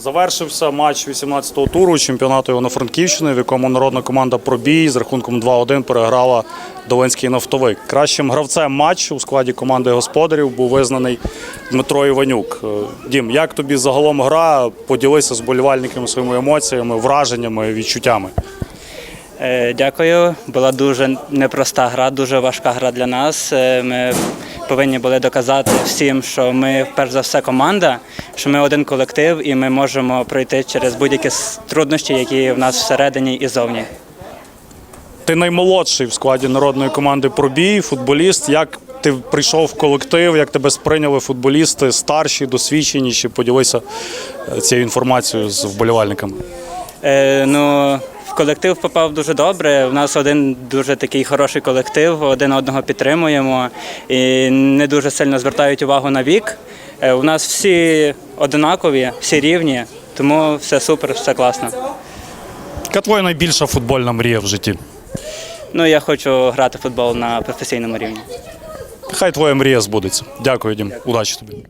Завершився матч 18-го туру чемпіонату Івано-Франківщини, в якому народна команда Пробій з рахунком 2-1 переграла Долинський нафтовик. Кращим гравцем матчу у складі команди господарів був визнаний Дмитро Іванюк. Е, Дім, як тобі загалом гра? Поділися з болівальниками своїми емоціями, враженнями, відчуттями. Е, Дякую. Була дуже непроста гра, дуже важка гра для нас. Е, Ми повинні були доказати всім, що ми перш за все команда, що ми один колектив і ми можемо пройти через будь-які труднощі, які в нас всередині і зовні. Ти наймолодший в складі народної команди Пробій, футболіст. Як ти прийшов в колектив, як тебе сприйняли футболісти старші, досвідченіші? Поділися е, цією інформацією з вболівальниками. Е, ну, колектив попав дуже добре. У нас один дуже такий хороший колектив, один одного підтримуємо і не дуже сильно звертають увагу на вік. Е, у нас всі одинакові, всі рівні, тому все супер, все класно. Яка твоя найбільша футбольна мрія в житті? Ну, я хочу грати в футбол на професійному рівні. Хай твоя мрія збудеться. Дякую, Дім. Удачі тобі.